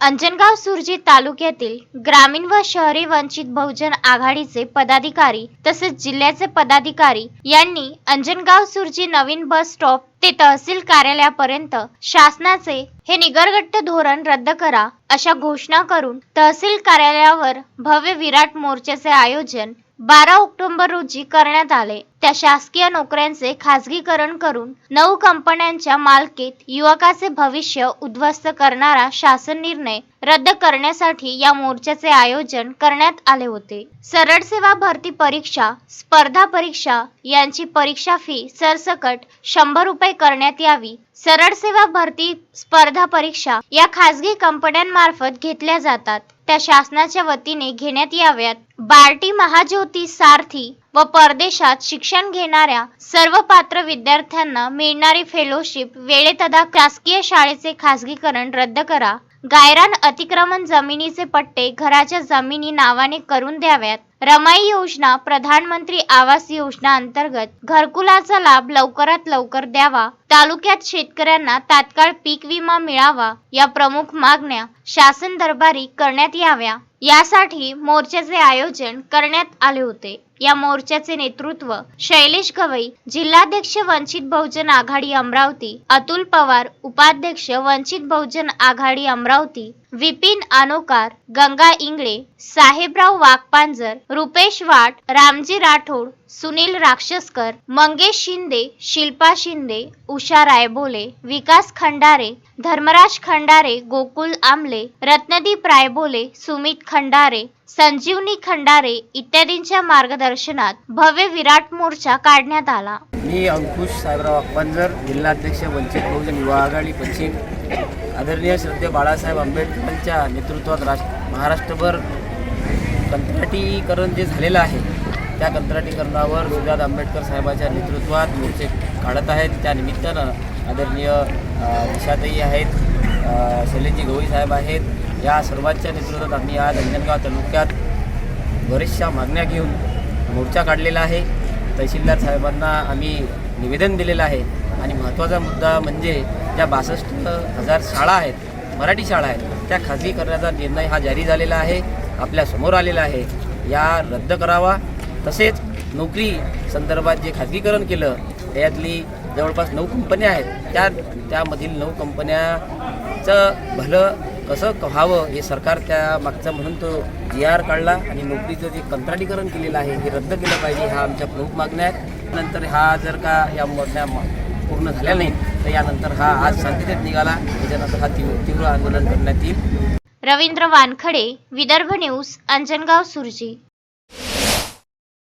अंजनगाव सुरजी तालुक्यातील ग्रामीण व शहरी वंचित बहुजन आघाडीचे पदाधिकारी तसेच जिल्ह्याचे पदाधिकारी यांनी अंजनगाव सुरजी नवीन बस स्टॉप ते तहसील कार्यालयापर्यंत शासनाचे हे निगरगट्ट धोरण रद्द करा अशा घोषणा करून तहसील कार्यालयावर भव्य विराट मोर्चाचे आयोजन बारा ऑक्टोबर रोजी करण्यात आले. त्या शासकीय नोकऱ्यांचे खासगीकरण करून नऊ कंपन्यांच्या मालकीत युवकाचे भविष्य उद्ध्वस्त करणारा शासन निर्णय रद्द करण्यासाठी या मोर्चाचे आयोजन करण्यात आले होते. सरळ सेवा भरती परीक्षा स्पर्धा परीक्षा यांची परीक्षा फी सरसकट शंभर रुपये करण्यात यावी. सरळ सेवा भरती स्पर्धा परीक्षा या खासगी कंपन्यांमार्फत घेतल्या जातात. त्या शासनाच्या वतीने घेण्यात याव्यात. बार्टी महाज्योती सारथी व परदेशात शिक्षण घेणाऱ्या सर्व पात्र विद्यार्थ्यांना मिळणारी फेलोशिप वेळेत अदा शासकीय शाळेचे खासगीकरण रद्द करा. गायरान अतिक्रमण जमिनीचे पट्टे घराच्या जमिनी नावाने करून द्याव्यात. रमाई योजना प्रधानमंत्री आवास योजना अंतर्गत घरकुलाचा लाभ लवकरात लवकर द्यावा. तालुक्यात शेतकऱ्यांना तात्काळ पीक विमा मिळावा या प्रमुख मागण्या शासन दरबारी करण्यात याव्या. यासाठी मोर्चाचे आयोजन करण्यात आले होते. या मोर्चाचे नेतृत्व शैलेश गवई जिल्हाध्यक्ष वंचित बहुजन आघाडी अमरावती अतुल पवार उपाध्यक्ष वंचित बहुजन आघाडी अमरावती विपिन अनोकार गंगा इंगळे साहेबराव वाघपांजर रुपेश वाट रामजी राठोड सुनील राक्षसकर मंगेश शिंदे शिल्पा शिंदे उषा रायबोले विकास खंडारे धर्मराज खंडारे गोकुल आमले रत्नदीप रायबोले सुमित खंडारे संजीवनी खंडारे इत्यादींच्या मार्गदर्शनात भव्य विराट मोर्चा काढण्यात आला. मी अंकुश साहेबराव अप्पांजर जिल्हाध्यक्ष वंचित बहुजन युवा आघाडी पश्चिम आदरणीय श्रद्धे बाळासाहेब आंबेडकरांच्या नेतृत्वात राष्ट्र महाराष्ट्रभर कंत्राटीकरण जे झालेलं आहे त्या कंत्राटीकरणावर गुजरात आंबेडकर साहेबाच्या नेतृत्वात मोर्चे काढत आहेत. त्या निमित्तानं आदरणीय दिशातही आहेत. शैलेशजी गवई साहेब आहेत. या सर्वांच्या नेतृत्वात आम्ही आज अंजनगाव तालुक्यात बऱ्याचशा मागण्या घेऊन मोर्चा काढलेला आहे. तहसीलदार साहेबांना आम्ही निवेदन दिलेलं आहे. आणि महत्त्वाचा मुद्दा म्हणजे ज्या बासष्ट हजार शाळा आहेत मराठी शाळा आहेत त्या खाजगी करण्याचा निर्णय हा जारी झालेला आहे आपल्यासमोर आलेला आहे. या रद्द करावा. तसेच नोकरी संदर्भात जे खाजगीकरण केलं त्यातली जवळपास नऊ कंपन्या आहेत. त्या त्यामधील नऊ कंपन्या कंपन्याचं भलं कसं व्हावं हे सरकार त्या मागचं म्हणून तो जी आर काढला आणि नोकरीचं जे कंत्राटीकरण केलेलं आहे हे रद्द केलं पाहिजे ह्या आमच्या प्रमुख मागण्या आहेत. नंतर हा जर का या मोठ्या पूर्ण झाल्या नाही तर यानंतर हा आज शांततेत निघाला. त्याच्यानंतर हा तीव्र तीव्र आंदोलन करण्यात येईल. रवींद्र वानखडे विदर्भ न्यूज अंजनगाव सुरजी.